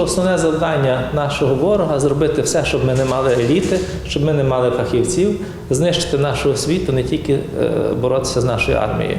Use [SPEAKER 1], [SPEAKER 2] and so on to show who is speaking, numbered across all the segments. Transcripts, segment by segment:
[SPEAKER 1] Основне завдання нашого ворога зробити все, щоб ми не мали еліти, щоб ми не мали фахівців, знищити нашу освіту, не тільки е, боротися з нашою армією.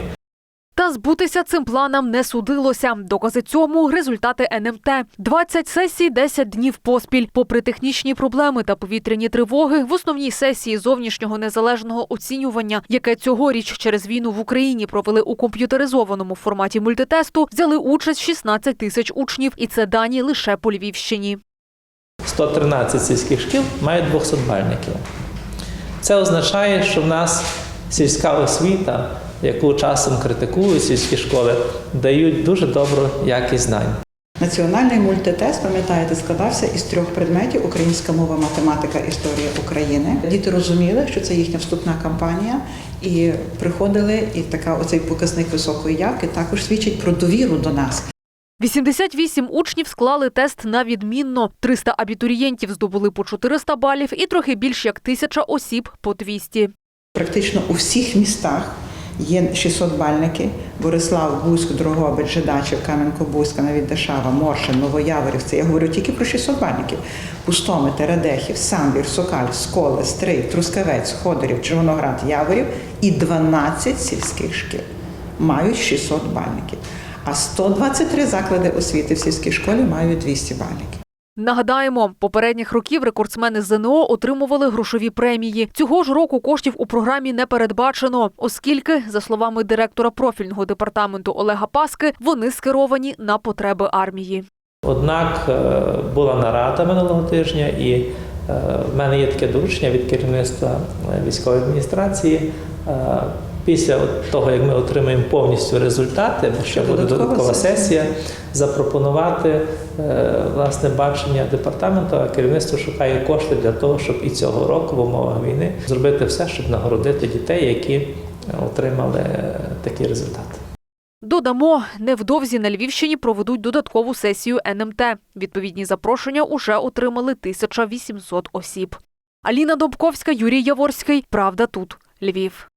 [SPEAKER 2] Та збутися цим планам не судилося. Докази цьому результати НМТ. 20 сесій, 10 днів поспіль. Попри технічні проблеми та повітряні тривоги, в основній сесії зовнішнього незалежного оцінювання, яке цьогоріч через війну в Україні провели у комп'ютеризованому форматі мультитесту, взяли участь 16 тисяч учнів, і це дані лише по Львівщині.
[SPEAKER 1] 113 сільських шкіл мають 200 бальників. Це означає, що в нас сільська освіта, яку часом критикують сільські школи, дають дуже добру якість знань.
[SPEAKER 3] Національний мультитест, пам'ятаєте, складався із трьох предметів: українська мова, математика, історія України. Діти розуміли, що це їхня вступна кампанія, і приходили, і така оцей показник високої явки також свідчить про довіру до нас.
[SPEAKER 2] 88 учнів склали тест на відмінно. 300 абітурієнтів здобули по 400 балів і трохи більш як тисяча осіб по 200.
[SPEAKER 3] Практично у всіх містах є 600 бальники. Борислав, Бузьк, Дрогобич, Жидачів, Кам'янко-Бузька, навіть Дешава, Моршин, Новояворів. Це я говорю тільки про 600 бальників. Пустомити, Радехів, Самбір, Сокаль, Сколе, Стрий, Трускавець, Ходорів, Червоноград, Яворів і 12 сільських шкіл мають 600 бальників. А 123 заклади освіти в сільській школі мають 200 бальників.
[SPEAKER 2] Нагадаємо, попередніх років рекордсмени ЗНО отримували грошові премії. Цього ж року коштів у програмі не передбачено, оскільки, за словами директора профільного департаменту Олега Паски, вони скеровані на потреби армії.
[SPEAKER 1] Однак е, була нарада минулого тижня, і е, в мене є таке доручення від керівництва е, військової адміністрації. Після того, як ми отримаємо повністю результати, бо ще буде
[SPEAKER 3] Додаткова
[SPEAKER 1] сесія, запропонувати е, власне бачення департаменту, а керівництво шукає кошти для того, щоб і цього року в умовах війни зробити все, щоб нагородити дітей, які е, отримали е, такі результати.
[SPEAKER 2] Додамо, невдовзі на Львівщині проведуть додаткову сесію НМТ. Відповідні запрошення уже отримали 1800 осіб. Аліна Добковська, Юрій Яворський. Правда тут. Львів.